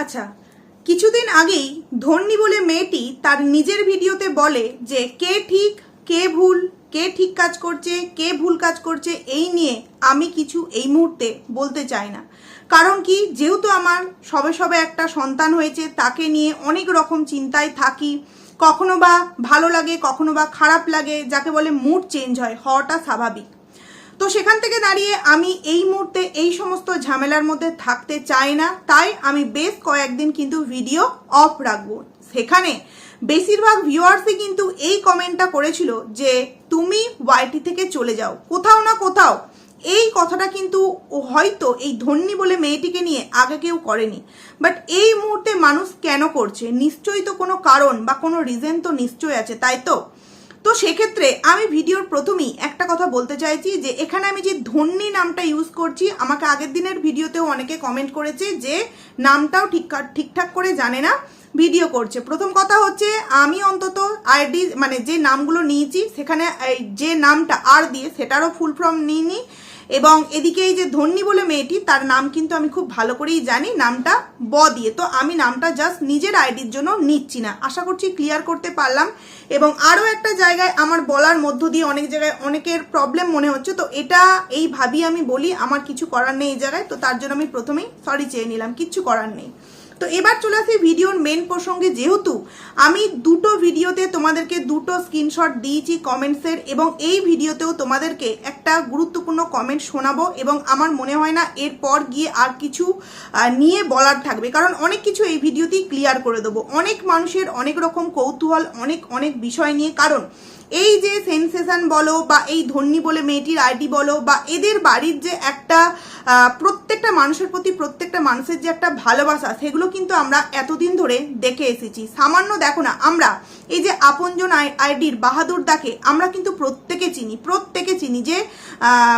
আচ্ছা কিছুদিন আগেই ধর্নি বলে মেয়েটি তার নিজের ভিডিওতে বলে যে কে ঠিক, কে ভুল, কে ঠিক কাজ করছে, কে ভুল কাজ করছে, এই নিয়ে আমি কিছু এই মুহূর্তে বলতে চাই না। কারণ কি, যেহেতু আমার সবে সবে একটা সন্তান হয়েছে, তাকে নিয়ে অনেক রকম চিন্তায় থাকি, কখনো বা ভালো লাগে, কখনো বা খারাপ লাগে, যাকে বলে মুড চেঞ্জ হয়, হওয়াটা স্বাভাবিক। তো সেখান থেকে দাঁড়িয়ে আমি এই মুহূর্তে এই সমস্ত ঝামেলার মধ্যে থাকতে চাই না। তাই আমি বেশ কয়েকদিন কিন্তু ভিডিও অফ রাখব। সেখানে বেশিরভাগ ভিউয়ার্সই কিন্তু এই কমেন্টটা করেছিল যে, তুমি ওয়াইটি থেকে চলে যাও। কোথাও না কোথাও এই কথাটা কিন্তু হয়তো এই ধন্যী বলে মেয়েটিকে নিয়ে আগে কেউ করেনি। বাট এই মুহূর্তে মানুষ কেন করছে? নিশ্চয়ই তো কোনো কারণ বা কোনো রিজন তো নিশ্চয়ই আছে, তাই তো? তো সেক্ষেত্রে আমি ভিডিওর প্রথমেই একটা কথা বলতে চাইছি যে এখানে আমি যে ধন্যী নামটা ইউজ করছি, আমাকে আগের দিনের ভিডিওতেও অনেকে কমেন্ট করেছে যে নামটাও ঠিক ঠিকঠাক করে জানে না ভিডিও করছে। প্রথম কথা হচ্ছে আমি অন্তত আইডি মানে যে নামগুলো নিয়েছি, সেখানে যে নামটা আর দিয়ে সেটারও ফুল ফর্ম নিইনি। এবং এদিকে এই যে ধন্যী বলে মেয়েটি, তার নাম কিন্তু আমি খুব ভালো করেই জানি, নামটা ব দিয়ে। তো আমি নামটা জাস্ট নিজের আইডির জন্য নিচ্ছি না। আশা করছি ক্লিয়ার করতে পারলাম। এবং আরও একটা জায়গায় আমার বলার মধ্য দিয়ে অনেক জায়গায় অনেকের প্রবলেম মনে হচ্ছে। তো এটা এই ভাবি আমি বলি, আমার কিছু করার নেই এই জায়গায়। তো তার জন্য আমি প্রথমেই সরি চেয়ে নিলাম, কিচ্ছু করার নেই। তো এবার চলে আসি ভিডিওর মেন প্রসঙ্গে। যেহেতু আমি দুটো ভিডিওতে তোমাদেরকে দুটো স্ক্রিনশট দিয়েছি কমেন্টসের এবং এই ভিডিওতেও তোমাদেরকে একটা গুরুত্বপূর্ণ কমেন্ট শোনাবো, এবং আমার মনে হয় না এরপর গিয়ে আর কিছু নিয়ে বলার থাকবে। কারণ অনেক কিছু এই ভিডিওতেই ক্লিয়ার করে দেবো। অনেক মানুষের অনেক রকম কৌতূহল, অনেক অনেক বিষয় নিয়ে। কারণ এই যে সেন্সেশন বলো বা এই ধন্যী বলে মেয়েটির আইডি বলো বা এদের বাড়ির যে একটা প্রত্যেকটা মানুষের প্রতি প্রত্যেকটা মানুষের যে একটা ভালোবাসা, সেগুলো কিন্তু আমরা এতদিন ধরে দেখে এসেছি। সামান্য দেখো না, আমরা এই যে আপনজন আইডির বাহাদুর দাকে আমরা কিন্তু প্রত্যেকে চিনি প্রত্যেকে চিনি যে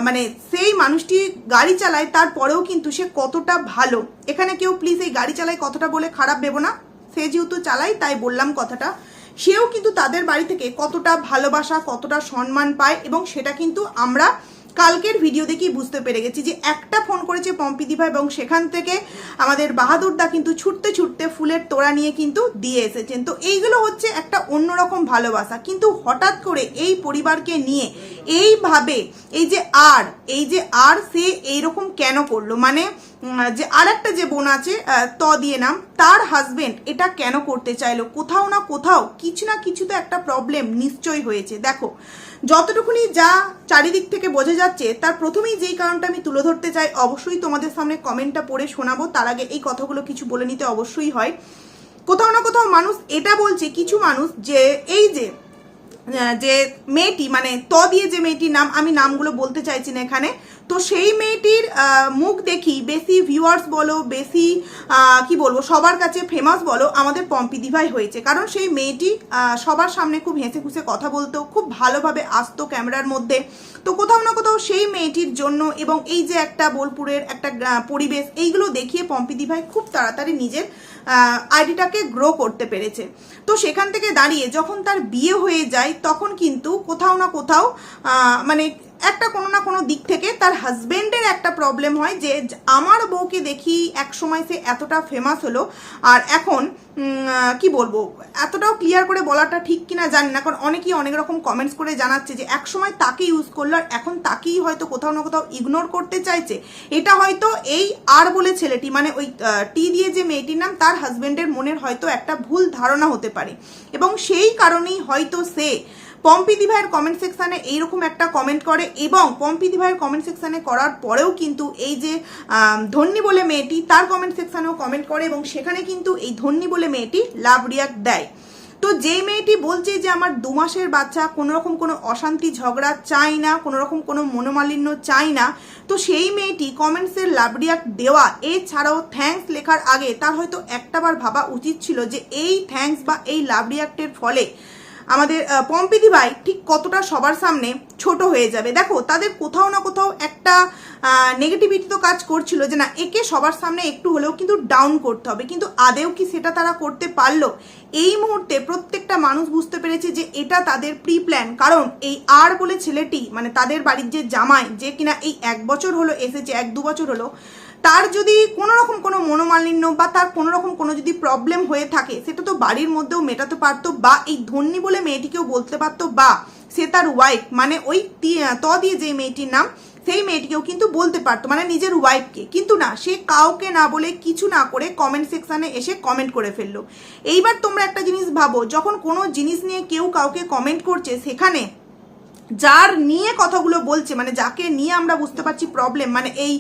মানে সেই মানুষটি গাড়ি চালায়, তারপরেও কিন্তু সে কতটা ভালো। এখানে কেউ প্লিজ এই গাড়ি চালায় কতটা বলে খারাপ ভেবো না। সে যেহেতু চালাই তাই বললাম কথাটা। সেও কিন্তু তাদের বাড়ি থেকে কতটা ভালোবাসা, কতটা সম্মান পায় এবং সেটা কিন্তু আমরা কালকের ভিডিও দেখেই বুঝতে পেরে গেছি যে একটা ফোন করেছে পম্পিদি ভাই এবং সেখান থেকে আমাদের বাহাদুরদা কিন্তু ছুটতে ছুটতে ফুলের তোড়া নিয়ে কিন্তু দিয়ে এসেছেন। তো এইগুলো হচ্ছে একটা অন্যরকম ভালোবাসা। কিন্তু হঠাৎ করে এই পরিবারকে নিয়ে এইভাবে, এই যে আর, এই যে আর সে এইরকম কেন করল? মানে যে আর একটা যে বোন আছে ত দিয়ে নাম, তার হাজবেন্ড এটা কেন করতে চাইলো? কোথাও না কোথাও কিছু না কিছু তো একটা প্রবলেম নিশ্চয়ই হয়েছে। দেখো, যতটুকুনি যা চারিদিক থেকে বোঝা যাচ্ছে, তার প্রথমেই যেই কারণটা আমি তুলে ধরতে চাই, অবশ্যই তোমাদের সামনে কমেন্টটা পড়ে শোনাবো। তার আগে এই কথাগুলো কিছু বলে নিতে অবশ্যই হয়। কোথাও না কোথাও মানুষ এটা বলছে, কিছু মানুষ যে, এই যে যে মেয়েটি মানে ত দিয়ে যে মেয়েটির নাম আমি নামগুলো বলতে চাইছি না এখানে তো সেই মেয়েটির মুখ দেখি বেশি ভিউয়ার্স বলো, বেশি কি বলব, সবার কাছে ফেমাস বলো, আমাদের পম্পি দিভাই হয়েছে। কারণ সেই মেয়েটি সবার সামনে খুব হেসে খুশে কথা বলতো, খুব ভালোভাবে আসতো ক্যামেরার মধ্যে। তো কোথাও না কোথাও সেই মেয়েটির জন্য এবং এই যে একটা বোলপুরের একটা পরিবেশ, এইগুলো দেখিয়ে পম্পি দিভাই খুব তাড়াতাড়ি নিজের আইডিটাকে গ্রো করতে পেরেছে। তো সেখান থেকে দাঁড়িয়ে যখন তার বিয়ে হয়ে যায়, তখন কিন্তু কোথাও না কোথাও মানে একটা কোনো না কোনো দিক থেকে তার হাজবেন্ডের একটা প্রবলেম হয় যে আমার বউকে দেখি এক সময় সে এতটা ফেমাস হলো আর এখন কি বলব, এতটাও ক্লিয়ার করে বলাটা ঠিক কিনা জানি না। কারণ অনেকেই অনেক রকম কমেন্টস করে জানাচ্ছে যে এক সময় তাকে ইউজ করল আর এখন তাকেই হয়তো কোথাও না কোথাও ইগনোর করতে চাইছে। এটা হয়তো এই আর বলে ছেলেটি মানে ওই টি দিয়ে যে মেয়েটির নাম তার হাজবেন্ডের মনের হয়তো একটা ভুল ধারণা হতে পারে। এবং সেই কারণেই হয়তো সে পম্পি দিভাইয়ের কমেন্ট সেকশানে এইরকম একটা কমেন্ট করে এবং পম্পি দিভাইয়ের কমেন্ট সেকশানে করার পরেও কিন্তু এই যে ধন্যী বলে মেয়েটি তার কমেন্ট সেকশানেও কমেন্ট করে এবং সেখানে কিন্তু এই ধন্যী বলে মেয়েটি লাভ রিয়াক্ট দেয়। তো যেই মেয়েটি বলছে যে আমার দু মাসের বাচ্চা কোনো রকম কোনো অশান্তি, ঝগড়া চাই না কোনো রকম কোনো মনোমালিন্য চাই না, তো সেই মেয়েটি কমেন্টসের লাভ রিয়াক্ট দেওয়া, এছাড়াও থ্যাঙ্কস লেখার আগে তার হয়তো একটাবার ভাবা উচিত ছিল যে এই থ্যাঙ্কস বা এই লাভ রিয়াক্টের ফলে আমাদের পম্পিদি ভাই ঠিক কতটা সবার সামনে ছোট হয়ে যাবে। দেখো, তাদের কোথাও না কোথাও একটা নেগেটিভিটি তো কাজ করছিল যে না, একে সবার সামনে একটু হলেও কিন্তু ডাউন করতে হবে। কিন্তু আদেও কি সেটা তারা করতে পারল? এই মুহূর্তে প্রত্যেকটা মানুষ বুঝতে পেরেছে যে এটা তাদের প্রি প্ল্যান কারণ এই আর বলে ছেলেটি মানে তাদের বাড়ির যে জামাই, যে কিনা এই এক বছর হলো এসেছে, এক দু বছর হলো তার যদি কোনো রকম কোনো মনোমালিন্য বা তার কোনো রকম কোনো যদি প্রবলেম হয়ে থাকে সেটা তো বাড়ির মধ্যেও মেটাতে পারতো বা এই ধন্যী বলে মেয়েটিকেও বলতে পারতো বা সে তার ওয়াইফ মানে ওই তি- দিয়ে যে মেয়েটির নাম, সেই মেয়েটিকেও কিন্তু বলতে পারতো মানে নিজের ওয়াইফকে কিন্তু না, সে কাউকে না বলে কিছু না করে কমেন্ট সেকশানে এসে কমেন্ট করে ফেলল। এইবার তোমরা একটা জিনিস ভাবো, যখন কোনো জিনিস নিয়ে কেউ কাউকে কমেন্ট করছে, সেখানে যার নিয়ে কথাগুলো বলছে মানে যাকে নিয়ে আমরা বুঝতে পারছি প্রবলেম মানে এই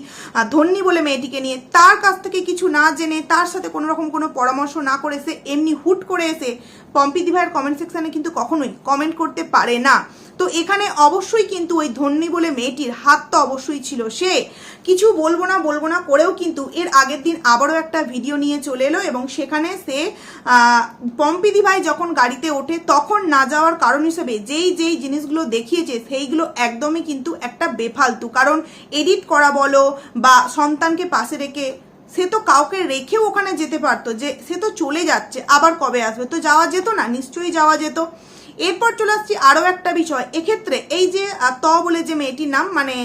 ধন্যি বলে মেয়েটিকে নিয়ে, তার কাছ থেকে কিছু না জেনে, তার সাথে কোনো রকম কোনো পরামর্শ না করে সে এমনি হুট করে এসে পম্পিদি ভাইয়ের কমেন্ট সেকশানে কিন্তু কখনোই কমেন্ট করতে পারে না। তো এখানে অবশ্যই কিন্তু ওই ধন্যী বলে মেয়েটির হাত তো অবশ্যই ছিল সে। কিছু বলব না বলব না, করেও কিন্তু এর আগের দিন আবারও একটা ভিডিও নিয়ে চলে এলো এবং সেখানে সে পম্পিদি ভাই যখন গাড়িতে ওঠে তখন না যাওয়ার কারণ হিসেবে যেই যেই জিনিসগুলো দেখিয়েছে সেইগুলো একদমই কিন্তু একটা বেফালতু। কারণ এডিট করা বলো বা সন্তানকে পাশে রেখে সে তো কাউকে রেখেও ওখানে যেতে পারতো যে সে তো চলে যাচ্ছে, আবার কবে আসবে? তো যাওয়া যেত না, নিশ্চয়ই যাওয়া যেত। এরপর চলে আসছি আরও একটা বিষয়। এক্ষেত্রে এই যে ত বলে যে মেয়েটির নাম মানে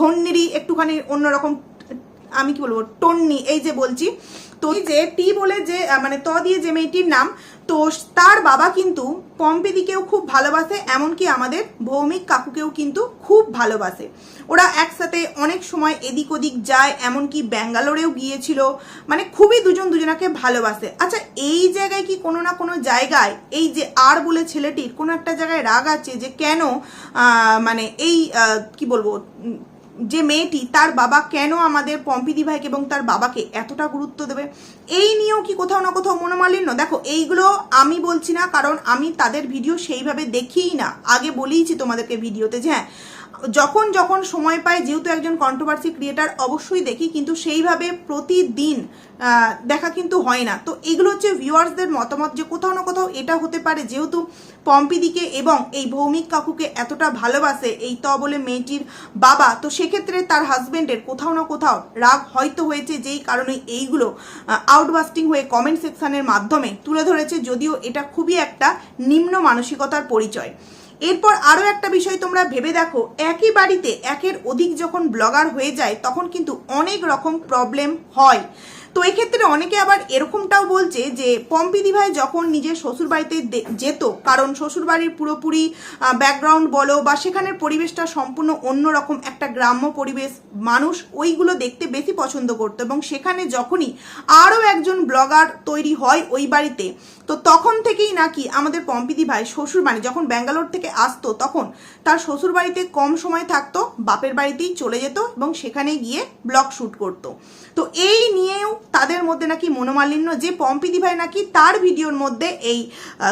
ধন্যেরই একটুখানি অন্যরকম, আমি কি বলব, টন্নি, এই যে বলছি। তো যে টি বলে যে মানে ত দিয়ে যে মেয়েটির নাম তো তার বাবা কিন্তু পম্পিদিকেও খুব ভালোবাসে, এমনকি আমাদের ভৌমিক কাকুকেও কিন্তু খুব ভালোবাসে। ওরা একসাথে অনেক সময় এদিক ওদিক যায়, এমনকি ব্যাঙ্গালোরেও গিয়েছিল। মানে খুবই দুজন দুজনাকে ভালোবাসে। আচ্ছা এই জায়গায় কি কোনো না কোনো জায়গায় এই যে আর বলে ছেলেটির কোনো একটা জায়গায় রাগ আছে যে কেন মানে এই কি বলব যে মেয়েটি তার বাবা কেন আমাদের পম্পিদি ভাইকে এবং তার বাবাকে এতটা গুরুত্ব দেবে? এই নিয়েও কি কোথাও না কোথাও মনোমালিন্য? দেখো, এইগুলো আমি বলছি না, কারণ আমি তাদের ভিডিও সেইভাবে দেখিই না। আগে বলেইছি তোমাদেরকে ভিডিওতে যে হ্যাঁ যখন যখন সময় পাই, যেহেতু একজন কন্ট্রোভার্সি ক্রিয়েটার অবশ্যই দেখি, কিন্তু সেইভাবে প্রতিদিন দেখা কিন্তু হয় না। তো এগুলো হচ্ছে ভিউয়ার্সদের মতামত যে কোথাও না কোথাও এটা হতে পারে, যেহেতু পম্পিদিকে এবং এই ভৌমিক কাকুকে এতটা ভালোবাসে এই ত বলে মেয়েটির বাবা, তো সেক্ষেত্রে তার হাজব্যান্ডের কোথাও না কোথাও রাগ হয়তো হয়েছে, যেই কারণে এইগুলো আউটবাস্টিং হয়ে কমেন্ট সেকশনের মাধ্যমে তুলে ধরেছে, যদিও এটা খুবই একটা নিম্ন মানসিকতার পরিচয়। এরপর আরও একটা বিষয় তোমরা ভেবে দেখো, একই বাড়িতে একের অধিক যখন ব্লগার হয়ে যায়, তখন কিন্তু অনেক রকম প্রবলেম হয়। তো এক্ষেত্রে অনেকে আবার এরকমটাও বলছে যে পম্পিদি ভাই যখন নিজের শ্বশুর বাড়িতে দে- যেত, কারণ শ্বশুর বাড়ির পুরোপুরি ব্যাকগ্রাউন্ড বলো বা সেখানের পরিবেশটা সম্পূর্ণ অন্যরকম একটা গ্রাম্য পরিবেশ, মানুষ ওইগুলো দেখতে বেশি পছন্দ করতো এবং সেখানে যখনই আরও একজন ব্লগার তৈরি হয় ওই বাড়িতে, তো তখন থেকেই নাকি আমাদের পম্পিদি ভাই শ্বশুর বাড়ি যখন ব্যাঙ্গালোর থেকে আসতো তখন তার শ্বশুর বাড়িতে কম সময় থাকতো, বাপের বাড়িতেই চলে যেত এবং সেখানে গিয়ে ব্লগ শ্যুট করতো। তো এই নিয়েও তাদের মধ্যে নাকি মনোমালিন্য, যে পম্পিদি ভাই নাকি তার ভিডিওর মধ্যে এই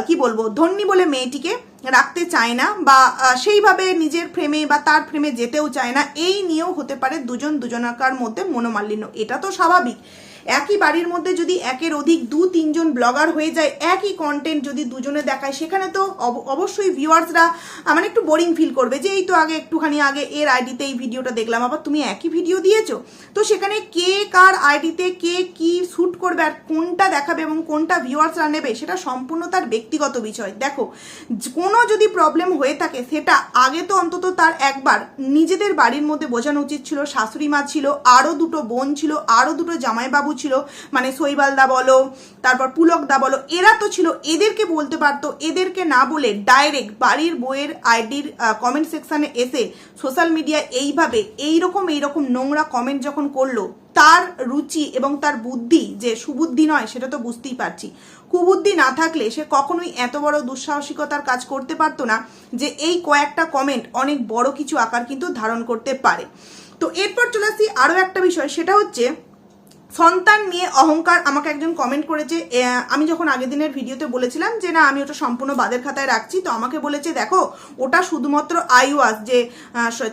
কি বলব, ধন্যী বলে মেয়েটিকে রাখতে চায় না বা সেইভাবে নিজের ফ্রেমে বা তার ফ্রেমে যেতেও চায় না, এই নিয়েও হতে পারে দুজন দুজনাকার মধ্যে মনোমালিন্য। এটা তো স্বাভাবিক। একই বাড়ির মধ্যে যদি একের অধিক দু তিনজন ব্লগার হয়ে যায়, একই কন্টেন্ট যদি দুজনে দেখায়, সেখানে তো অব- অবশ্যই ভিউয়ার্সরা মানে একটু বোরিং ফিল করবে যে এই তো আগে একটুখানি আগে এর আইডিতে এই ভিডিওটা দেখলাম, আবার তুমি একই ভিডিও দিয়েছ। তো সেখানে কে কার আইডিতে কে কি শ্যুট করবে আর কোনটা দেখাবে এবং কোনটা ভিউয়ার্সরা নেবে, সেটা সম্পূর্ণ তার ব্যক্তিগত বিষয়। দেখো কোনো যদি প্রবলেম হয়ে থাকে, সেটা আগে তো অন্তত তার একবার নিজেদের বাড়ির মধ্যে বোঝানো উচিত ছিল, শাশুড়ি মা ছিল আরও দুটো বোন ছিল আরও দুটো জামাইবাবু ছিল মানে শৈবালদা বলো, তারপর পুলকদা বলো, এরা তো ছিল, এদেরকে বলতে পারতো, এদেরকে না বলে ডাইরেক্ট বাড়ির বইয়ের আইডির কমেন্ট সেকশানে এসে সোশ্যাল মিডিয়া এইভাবে, এইরকম এইরকম নোংরা কমেন্ট যখন করল, তার রুচি এবং তার বুদ্ধি যে সুবুদ্ধি নয়, সেটা তো বুঝতেই পারছি। কুবুদ্ধি না থাকলে সে কখনোই এত বড় দুঃসাহসিকতার কাজ করতে পারতো না যে এই কয়েকটা কমেন্ট অনেক বড় কিছু আকার কিন্তু ধারণ করতে পারে। তো এরপর চলে আসি আরও একটা বিষয়, সেটা হচ্ছে সন্তান নিয়ে অহংকার আমাকে একজন কমেন্ট করেছে আমি যখন আগের দিনের ভিডিওতে বলেছিলাম যে না, আমি ওটা সম্পূর্ণ বাদের খাতায় রাখছি, তো আমাকে বলেছে, দেখো, ওটা শুধুমাত্র আইওয়াস যে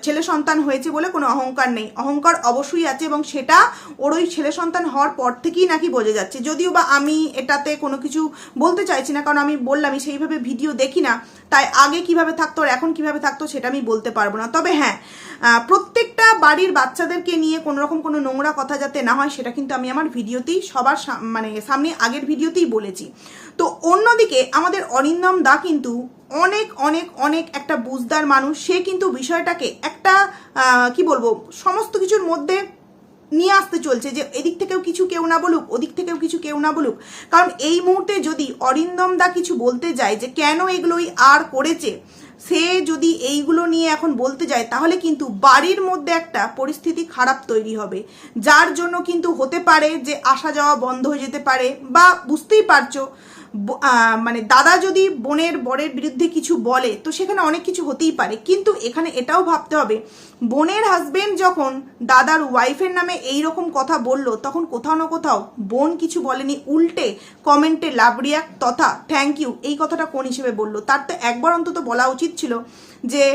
ছেলে সন্তান হয়েছে বলে কোনো অহংকার নেই। অহংকার অবশ্যই আছে এবং সেটা ওর ওই ছেলে সন্তান হওয়ার পর থেকেই নাকি বোঝা যাচ্ছে। যদিও বা আমি এটাতে কোনো কিছু বলতে চাইছি না, কারণ আমি বললামই সেইভাবে ভিডিও দেখি না। তাই আগে কীভাবে থাকতো আর এখন কীভাবে থাকতো সেটা আমি বলতে পারব না। তবে হ্যাঁ প্রত্যেকটা বাড়ির বাচ্চাদেরকে নিয়ে কোনো রকম কোনো নোংরা কথা যাতে না হয়, সেটা কিন্তু আমি আমার ভিডিওতেই সবার মানে সামনে আগের ভিডিওতেই বলেছি। তো অন্যদিকে আমাদের অরিন্দম দা কিন্তু অনেক অনেক অনেক একটা বুঝদার মানুষ। সে কিন্তু বিষয়টাকে একটা কি বলব, সমস্ত কিছুর মধ্যে নিয়ে আসতে চলছে যে এদিক থেকেও কিছু কেউ না বলুক, ওদিক থেকেও কিছু কেউ না বলুক। কারণ এই মুহূর্তে যদি অরিন্দম দা কিছু বলতে যায় যে কেন এগুলোই আর করেছে সে যদি এইগুলো নিয়ে এখন বলতে যায়, তাহলে কিন্তু বাড়ির মধ্যে একটা পরিস্থিতি খারাপ তৈরি হবে। যার জন্য কিন্তু হতে পারে যে আসা যাওয়া বন্ধ হয়ে যেতে পারে বা বুঝতেই পারছ মানে দাদা যদি বোনের বরের বিরুদ্ধে কিছু বলে, তো সেখানে অনেক কিছু হতেই পারে। কিন্তু এখানে এটাও ভাবতে হবে, বোনের হাজবেন্ড যখন দাদার ওয়াইফের নামে এই রকম কথা বলল, তখন কোথাও না কোথাও বোন কিছু বলেনি, উল্টে কমেন্টে লাভ রিয়াক্ট তথা থ্যাংক ইউ এই কথাটা কোন হিসেবে বলল? তার তো একবার অন্তত বলা উচিত ছিল। যে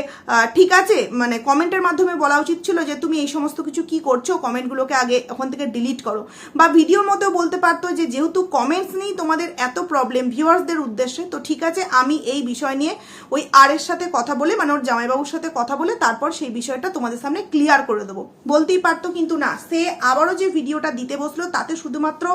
ঠিক আছে মানে কমেন্টের মাধ্যমে বলা উচিত ছিল যে, তুমি এই সমস্ত কিছু কি করছ? কমেন্টগুলোকে আগে ওখান থেকে ডিলিট করো। বা ভিডিওর মধ্যেও বলতে পারতো যে, যেহেতু কমেন্টস নেই, তোমাদের এত প্রবলেম ভিউয়ার্সদের উদ্দেশ্যে, তো ঠিক আছে, আমি এই বিষয় নিয়ে ওই আর এর সাথে কথা বলে মানে ওর জামাইবাবুর সাথে কথা বলে, তারপর সেই বিষয়টা তোমাদের সামনে ক্লিয়ার করে দেবো। বলতেই পারতো কিন্তু না। সে আবারও যে ভিডিওটা দিতে বসল, তাতে শুধুমাত্র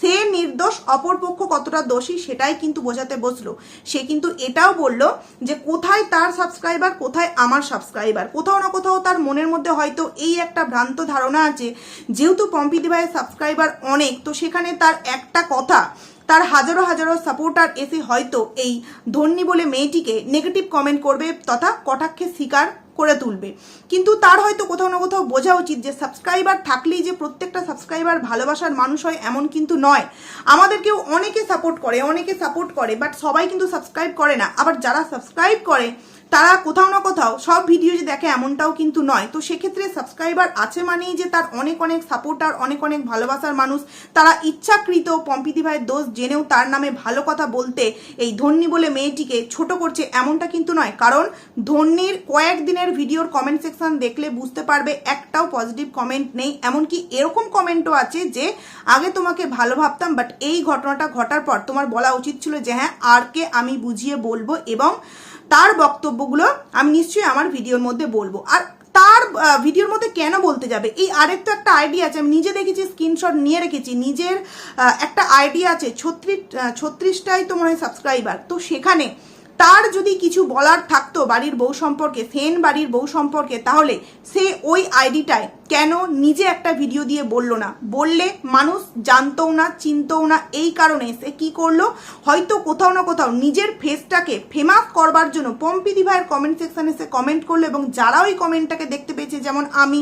সে নির্দোষ অপরপক্ষ কতটা দোষী, সেটাই কিন্তু বোঝাতে বসল। সে কিন্তু এটাও বলল যে, কোথায় তার সাবস্ক্রাইবার কোথায় আমার সাবস্ক্রাইবার কোথাও না কোথাও তার মনের মধ্যে হয়তো এই একটা ভ্রান্ত ধারণা আছে, যেহেতু পম্পিদি ভাইয়ের সাবস্ক্রাইবার অনেক, তো সেখানে তার একটা কথা, তার হাজারো হাজারো সাপোর্টার এসে হয়তো এই ধন্যী বলে মেয়েটিকে নেগেটিভ কমেন্ট করবে তথা কটাক্ষে শিকার করে তুলবে। কিন্তু তার হয়তো কোথাও না কোথাও বোঝা উচিত যে সাবস্ক্রাইবার থাকলেই যে প্রত্যেকটা সাবস্ক্রাইবার ভালোবাসার মানুষ হয় এমন কিন্তু নয়। আমাদেরকেও অনেকে সাপোর্ট করে, অনেকে সাপোর্ট করে বাট সবাই কিন্তু সাবস্ক্রাইব করে না। আবার যারা সাবস্ক্রাইব করে তারা কোথাও না কোথাও সব ভিডিও যে দেখে এমনটাও কিন্তু নয়। তো সেক্ষেত্রে সাবস্ক্রাইবার আছে মানেই যে তার অনেক অনেক সাপোর্টার অনেক অনেক ভালোবাসার মানুষ। তারা ইচ্ছাকৃত পম্পিতি ভাইয়ের দোষ জেনেও তার নামে ভালো কথা বলতে এই ধন্যী বলে মেয়েটিকে ছোট করছে এমনটা কিন্তু নয়। কারণ ধন্যীর কয়েকদিনের ভিডিওর কমেন্ট সেকশন দেখলে বুঝতে পারবে একটাও পজিটিভ কমেন্ট নেই। এমনকি এরকম কমেন্টও আছে যে, আগে তোমাকে ভালো ভাবতাম বাট এই ঘটনাটা ঘটার পর তোমার বলা উচিত ছিল যে হ্যাঁ আরকে আমি বুঝিয়ে বলব এবং তার বক্তব্যগুলো আমি নিশ্চয়ই আমার ভিডিওর মধ্যে বলব। আর তার ভিডিওর মধ্যে কেন বলতে যাবে? এই আরেকটা একটা আইডিয়া আছে, আমি নিজে দেখেছি স্ক্রিনশট নিয়ে রেখেছি। নিজের একটা আইডিয়া আছে, ছত্রিশ ছত্রিশটাই তো মনে হয় সাবস্ক্রাইবার তো সেখানে তার যদি কিছু বলার থাকতো বাড়ির বউ সম্পর্কে, সেন বাড়ির বউ সম্পর্কে, তাহলে সে ওই আইডিটায় কেন নিজে একটা ভিডিও দিয়ে বলল না? বললে মানুষ জানতও না, চিনতও না, এই কারণে সে কি করল? হয়তো কোথাও না কোথাও নিজের ফেসটাকে ফেমাস করবার জন্য পম্পিদি ভাইয়ের কমেন্ট সেকশানে সে কমেন্ট করল এবং যারা ওই কমেন্টটাকে দেখতে পেয়েছে, যেমন আমি,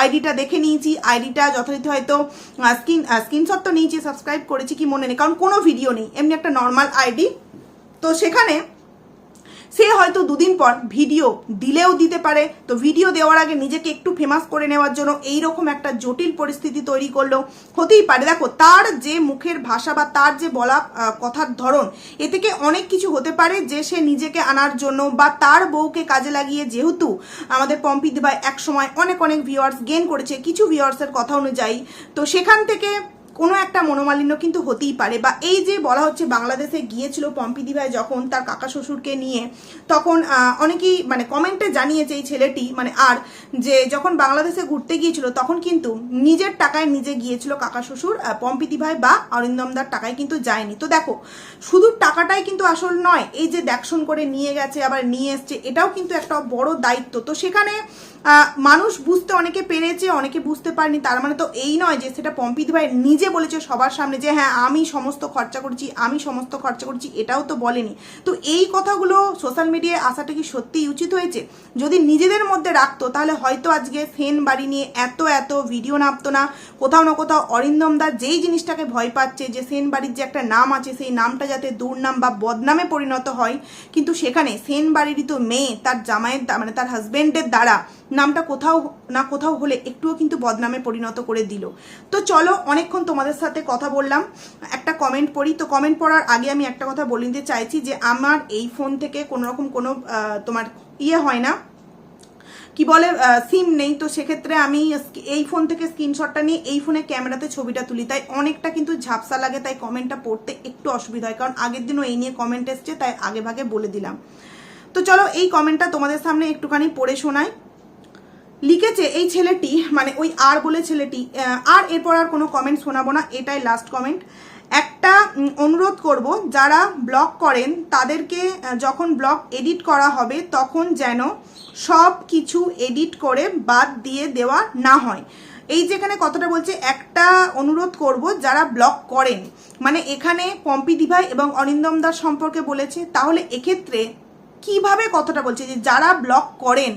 আইডিটা দেখে নিয়েছি, আইডিটা যথারীতি হয়তো স্ক্রিন স্ক্রিনশট তো নিয়েছি সাবস্ক্রাইব করেছি কি মনে নেই, কারণ কোনো ভিডিও নেই, এমনি একটা নর্মাল আইডি। তো সেখানে সে হয়তো দুদিন পর ভিডিও দিলেও দিতে পারে। তো ভিডিও দেওয়ার আগে নিজেকে একটু ফেমাস করে নেওয়ার জন্য এই রকম একটা জটিল পরিস্থিতি তৈরি করল। হতেই পারে। দেখো, তার যে মুখের ভাষা বা তার যে বলা কথার ধরন, এ থেকে অনেক কিছু হতে পারে যে সে নিজেকে আনার জন্য বা তার বউকে কাজে লাগিয়ে যেহেতু আমাদের পম্পি দিবাই এক সময় অনেক অনেক ভিউয়ার্স গেন করেছে, কিছু ভিউয়ার্সের কথা অনুযায়ী, তো সেখান থেকে কোনো একটা মনোমালিন্য কিন্তু হতেই পারে। বা এই যে বলা হচ্ছে বাংলাদেশে গিয়েছিল পম্পিদি ভাই যখন তার কাকা শ্বশুরকে নিয়ে, তখন অনেকেই মানে কমেন্টে জানিয়েছে এই ছেলেটি মানে আর, যে যখন বাংলাদেশে ঘুরতে গিয়েছিল, তখন কিন্তু নিজের টাকায় নিজে গিয়েছিল কাকা শ্বশুর পম্পিদি ভাই বা অরিন্দমদার টাকায় কিন্তু যায়নি। তো দেখো, শুধু টাকাটাই কিন্তু আসল নয়, এই যে দেখশন করে নিয়ে গেছে, আবার নিয়ে এসছে, এটাও কিন্তু একটা বড় দায়িত্ব। তো সেখানে মানুষ বুঝতে অনেকে পেরেছে, অনেকে বুঝতে পারেনি। তার মানে তো এই নয় যে সেটা পম্পিত ভাই নিজে বলেছে সবার সামনে যে হ্যাঁ আমি সমস্ত খরচা করছি, আমি সমস্ত খরচা করছি। এটাও তো বলেনি। তো এই কথাগুলো সোশ্যাল মিডিয়ায় আসাটা কি সত্যিই উচিত হয়েছে? যদি নিজেদের মধ্যে রাখতো, তাহলে হয়তো আজকে সেন বাড়ি নিয়ে এত এত ভিডিও নামতো না। কোথাও না কোথাও অরিন্দম দা যেই জিনিসটাকে ভয় পাচ্ছে যে সেন বাড়ির যে একটা নাম আছে, সেই নামটা যাতে দুর্নাম বা বদনামে পরিণত হয়। কিন্তু সেখানে সেন বাড়িরই তো মেয়ে, তার জামাইয়ের মানে তার হাজব্যান্ডের দ্বারা নামটা কোথাও, না কোথাও হলে একটুও কিন্তু বদনামে পরিণত করে দিল। তো চলো অনেকক্ষণ তোমাদের সাথে কথা বললাম, একটা কমেন্ট পড়ি। তো কমেন্ট পড়ার আগে আমি একটা কথা বলে নিতে চাইছি যে আমার এই ফোন থেকে কোনো রকম কোনো তোমার ইয়ে হয় না। কি বলে সিম নেই। তো সেক্ষেত্রে আমি এই ফোন থেকে স্ক্রিনশটটা নিয়ে এই ফোনে ক্যামেরাতে ছবিটা তুলি। তাই অনেকটা কিন্তু ঝাপসা লাগে, তাই কমেন্টটা পড়তে একটু অসুবিধা হয়। কারণ আগের দিনও এই নিয়ে কমেন্ট এসছে, তাই আগে ভাগে বলে দিলাম। তো চলো এই কমেন্টটা তোমাদের সামনে একটুখানি পড়ে শোনাই। লিখেছে এই ছেলেটি মানে ওই আর বলে ছেলেটি আর এরপর আর কোনো কমেন্ট শোনাবো না, এটাই লাস্ট কমেন্ট একটা অনুরোধ করব, যারা ব্লগ করেন, তাদেরকে যখন ব্লগ এডিট করা হবে, তখন যেন সব কিছু এডিট করে বাদ দিয়ে দেওয়া না হয়। এই যেখানে কথাটা বলছে, একটা অনুরোধ করব, যারা ব্লগ করেন মানে এখানে পম্পি দিভাই এবং অরিন্দম দাস সম্পর্কে বলেছে, তাহলে এক্ষেত্রে কীভাবে কথাটা বলছে যে যারা ব্লগ করেন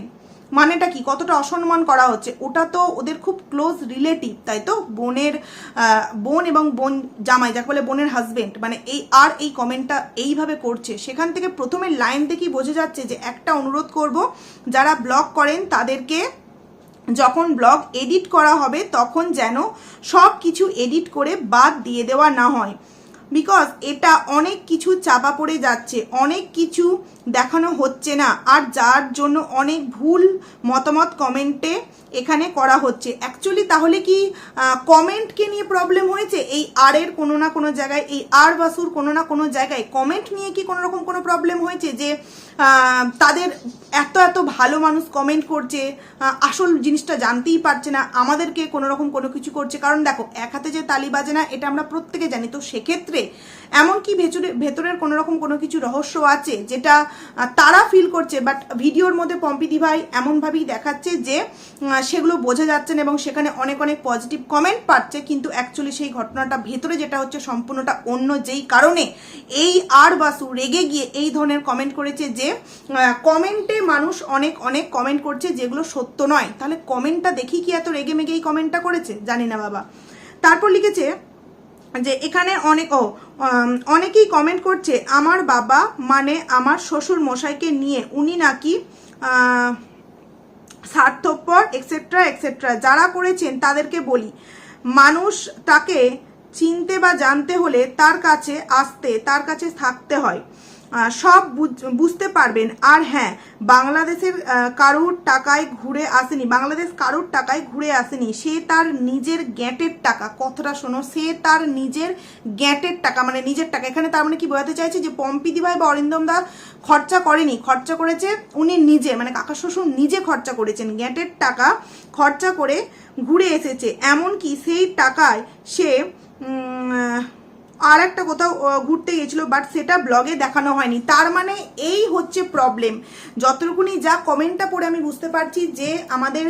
মানেটা কি? কতটা অসম্মান করা হচ্ছে? ওটা তো ওদের খুব ক্লোজ রিলেটিভ তাই তো? বোনের বোন এবং বোন জামাই, যাকে বলে বোনের হাজবেন্ড মানে এই, আর এই কমেন্টটা এইভাবে করছে। সেখান থেকে প্রথমে লাইন দেখেই বোঝা যাচ্ছে যে একটা অনুরোধ করব, যারা ব্লগ করেন তাদেরকে যখন ব্লগ এডিট করা হবে, তখন যেন সব কিছু এডিট করে বাদ দিয়ে দেওয়া না হয়। বিকজ এটা অনেক কিছু চাপা পড়ে যাচ্ছে, অনেক কিছু দেখানো হচ্ছে না। আর যার জন্য অনেক ভুল মতামত কমেন্টে এখানে করা হচ্ছে। অ্যাকচুয়ালি তাহলে কি কমেন্টকে নিয়ে প্রবলেম হয়েছে? এই আর এর কোনো না কোনো জায়গায়, এই আর বাসুর কোনো না কোনো জায়গায় কমেন্ট নিয়ে কি কোনো রকম কোনো প্রবলেম হয়েছে? যে তাদের এত এত ভালো মানুষ কমেন্ট করছে আসল জিনিসটা জানতেই পারছে না, আমাদেরকে কোনো রকম কোনো কিছু করছে। কারণ দেখো, এক হাতে যে তালি বাজে না, এটা আমরা প্রত্যেকে জানি। তো সেক্ষেত্রে এমন কি ভেতরে ভেতরের কোনো রকম কোনো কিছু রহস্য আছে, যেটা তারা ফিল করছে বাট ভিডিওর মধ্যে পম্পিদি ভাই এমনভাবেই দেখাচ্ছে যে সেগুলো বোঝা যাচ্ছে না এবং সেখানে অনেক অনেক পজিটিভ কমেন্ট পাচ্ছে, কিন্তু অ্যাকচুয়ালি সেই ঘটনাটা ভেতরে যেটা হচ্ছে সম্পূর্ণটা অন্য যেই কারণে এই আর বাসু রেগে গিয়ে এই ধরনের কমেন্ট করেছে যে কমেন্টে মানুষ অনেক অনেক কমেন্ট করছে যেগুলো সত্য নয়। তাহলে কমেন্টটা দেখি কি এত রেগে মেগে এই কমেন্টটা করেছে? জানি না বাবা। তারপর লিখেছে যে, এখানে অনেক, ও অনেকেই কমেন্ট করছে, আমার বাবা মানে আমার শ্বশুর মশাইকে নিয়ে উনি নাকি স্বার্থপর এক্সেট্রা এক্সেট্রা যারা করেছেন তাদেরকে বলি। মানুষ তাকে চিনতে বা জানতে হলে তার কাছে আসতে, তার কাছে থাকতে হয়। সব বুঝ- বুঝতে পারবেন। আর হ্যাঁ বাংলাদেশের কারুর টাকায় ঘুরে আসেনি, বাংলাদেশ কারুর টাকায় ঘুরে আসেনি, সে তার নিজের গ্যাটের টাকা। কথাটা শোনো, সে তার নিজের গ্যাটের টাকা মানে নিজের টাকা। এখানে তার মানে কি বোঝাতে চাইছে যে পম্পিদি ভাই বা অরিন্দম দা খরচা করেনি, খরচা করেছে উনি নিজে মানে কাকা শ্বশুর নিজে খরচা করেছেন। গ্যাটের টাকা খরচা করে ঘুরে এসেছে। এমনকি সেই টাকায় সে আর একটা কোথাও ঘুরতে গেছিল বাট সেটা ব্লগে দেখানো হয়নি। তার মানে এই হচ্ছে প্রবলেম যতটুকুনি যা কমেন্টটা পড়ে আমি বুঝতে পারছি যে আমাদের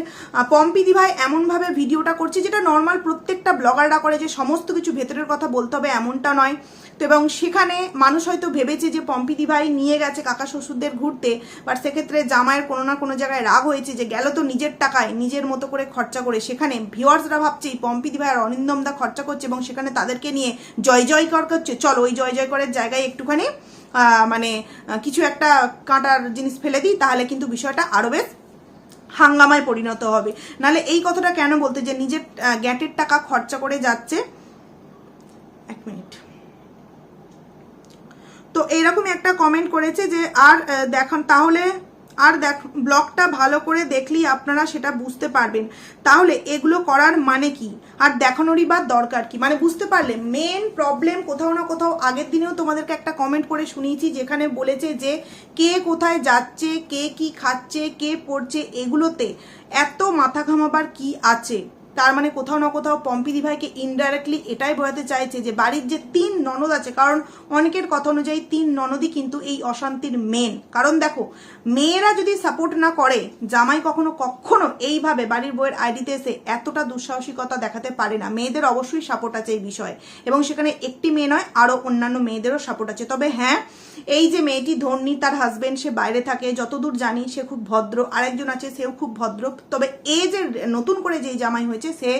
পম্পিদি ভাই এমনভাবে ভিডিওটা করছে যেটা নর্মাল প্রত্যেকটা ব্লগাররা করে যে সমস্ত কিছু ভেতরের কথা বলতে হবে এমনটা নয়। তো এবং সেখানে মানুষ হয়তো ভেবেছে যে পম্পিদি ভাই নিয়ে গেছে কাকা শ্বশুরদের ঘুরতে বাট সেক্ষেত্রে জামাইয়ের কোনো না কোনো জায়গায় রাগ হয়েছে যে গেল তো নিজের টাকায় নিজের মতো করে খরচা করে। সেখানে ভিউয়ার্সরা ভাবছে এই পম্পিদি ভাই আর অরিন্দম দা খরচা করছে এবং সেখানে তাদেরকে নিয়ে জয় জয় কর করছে। চলো ওই জয় জয় করের জায়গায় একটুখানি মানে কিছু একটা কাঁটার জিনিস ফেলে দিই, তাহলে কিন্তু বিষয়টা আরও বেশ হাঙ্গামায় পরিণত হবে। নালে এই কথাটা কেন বলতে যে নিজের গ্যাটের টাকা খরচা করে যাচ্ছে? এক মিনিট। তো এইরকমই একটা কমেন্ট করেছে যে, আর দেখান, তাহলে আর দেখ, ব্লগটা ভালো করে দেখলেই আপনারা সেটা বুঝতে পারবেন। তাহলে এগুলো করার মানে কি? আর দেখানোরই বা দরকার কি? মানে বুঝতে পারলে মেন প্রবলেম কোথাও না কোথাও আগের দিনেও তোমাদেরকে একটা কমেন্ট করে শুনিয়েছি, যেখানে বলেছে যে, কে কোথায় যাচ্ছে, কে কি খাচ্ছে, কে পড়ছে, এগুলোতে এত মাথা ঘামাবার কি আছে? তার মানে কোথাও না কোথাও পম্পিদি ভাইকে ইনডাইরেক্টলি এটাই বোঝাতে চাইছে যে বাড়ির যে তিন ননদ আছে, কারণ অনেকের কথা অনুযায়ী তিন ননদই কিন্তু এই অশান্তির মেন কারণ দেখো, মেয়েরা যদি সাপোর্ট না করে, জামাই কখনো কখনো এইভাবে বাড়ির বইয়ের আইডিতে এসে এতটা দুঃসাহসিকতা দেখাতে পারে না। মেয়েদের অবশ্যই সাপোর্ট আছে এই বিষয়ে। এবং সেখানে একটি মেয়ে নয় আরও অন্যান্য মেয়েদেরও সাপোর্ট আছে। তবে হ্যাঁ এই যে মেয়েটি ধর্নী তার হাজবেন্ড সে বাইরে থাকে, যতদূর জানি সে খুব ভদ্র। আরেকজন আছে, সেও খুব ভদ্র। তবে এই যে নতুন করে যেই জামাই হয়েছে সে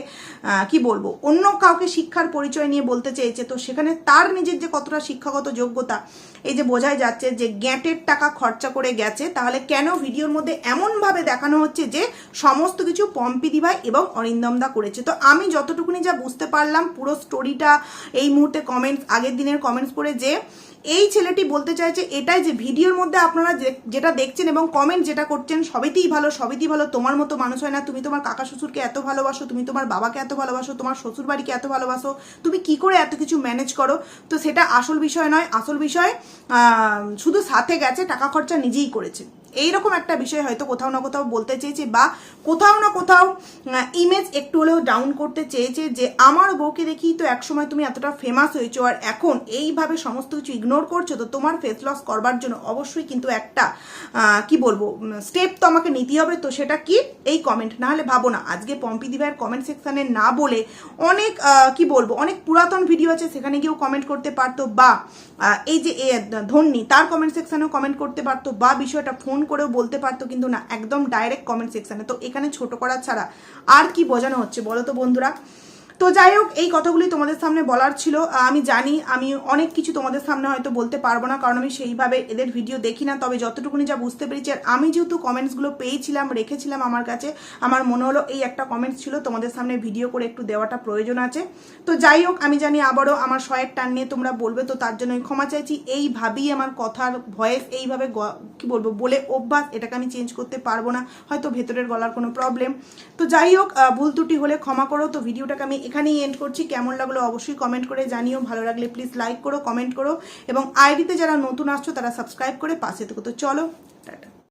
আহ, কি বলব অন্য কাউকে শিক্ষার পরিচয় নিয়ে বলতে চেয়েছে। তো সেখানে তার নিজের যে কতটা শিক্ষাগত যোগ্যতা এই যে বোঝাই যাচ্ছে যে গ্যাটের টাকা খরচা করে গেছে তাহলে কেন ভিডিওর মধ্যে এমনভাবে দেখানো হচ্ছে যে সমস্ত কিছু পম্পি দিভাই এবং অরিন্দম দা করেছে? তো আমি যতটুকুনি যা বুঝতে পারলাম পুরো স্টোরিটা এই মুহূর্তে কমেন্টস আগের দিনের কমেন্টস পড়ে যে এই ছেলেটি বলতে চাইছে এটাই যে ভিডিওর মধ্যে আপনারা যেটা দেখছেন এবং কমেন্ট যেটা করছেন সবইতেই ভালো সবইতেই ভালো। তোমার মতো মানুষ হয় না। তুমি তোমার কাকা শ্বশুরকে এত ভালোবাসো, তুমি তোমার বাবাকে এত ভালোবাসো, তোমার শ্বশুর বাড়িকে এত ভালোবাসো। তুমি কি করে এত কিছু ম্যানেজ করো? তো সেটা আসল বিষয় নয়। আসল বিষয় শুধু সাথে গেছে, টাকা খরচা নিজেই করেছে। এইরকম একটা বিষয় হয়তো কোথাও না কোথাও বলতে চেয়েছে বা কোথাও না কোথাও ইমেজ একটু হলেও ডাউন করতে চেয়েছে যে আমার বউকে দেখি তো একসময় তুমি এতটা ফেমাস হয়েছো আর এখন এইভাবে সমস্ত কিছু ইগনোর করছ তো তোমার ফেস লস করবার জন্য অবশ্যই কিন্তু একটা কি বলব স্টেপ তো আমাকে নিতে হবে তো সেটা কি? এই কমেন্ট না হলে ভাবো না, আজকে পম্পি দিভাইয়ের কমেন্ট সেকশানে না বলে অনেক কি বলব, অনেক পুরাতন ভিডিও আছে সেখানে গিয়েও কমেন্ট করতে পারতো বা এই যে ধন্যি তার কমেন্ট সেকশানেও কমেন্ট করতে পারতো বা বিষয়টা ফোন করেও বলতে পারতো কিন্তু না, একদম ডাইরেক্ট কমেন্ট সেকশানে তো এখানে ছোট করা ছাড়া আর কি বোঝানো হচ্ছে বলো তো বন্ধুরা? তো যাই হোক, এই কথাগুলি তোমাদের সামনে বলার ছিল। আমি জানি, আমি অনেক কিছু তোমাদের সামনে হয়তো বলতে পারব না, কারণ আমি সেইভাবে এদের ভিডিও দেখি না। তবে যতটুকুনি যা বুঝতে পেরেছি, আর আমি যেহেতু কমেন্টসগুলো পেয়েছিলাম, রেখেছিলাম আমার কাছে, আমার মনে হলো এই একটা কমেন্টস ছিল, তোমাদের সামনে ভিডিও করে একটু দেওয়াটা প্রয়োজন আছে। তো যাই হোক, আমি জানি আবারও আমার শয়ের টান নিয়ে তোমরা বলবে, তো তার জন্য আমি ক্ষমা চাইছি। এইভাবেই আমার কথার ভয়েস এইভাবে কি বলব, বলে অভ্যাস, এটাকে আমি চেঞ্জ করতে পারব না। হয়তো ভেতরের গলার কোনো প্রবলেম তো যাই হোক ভুল ত্রুটি হলে ক্ষমা করো। তো ভিডিওটাকে আমি এখানেই এন্ড করছি। কেমন লাগল অবশ্যই কমেন্ট করে জানিও। ভালো লাগলে প্লিজ লাইক করো কমেন্ট করো। এবং আইডিতে যারা নতুন আসছো, তারা সাবস্ক্রাইব করে পাশে থেকো। তো চলো, টাটা।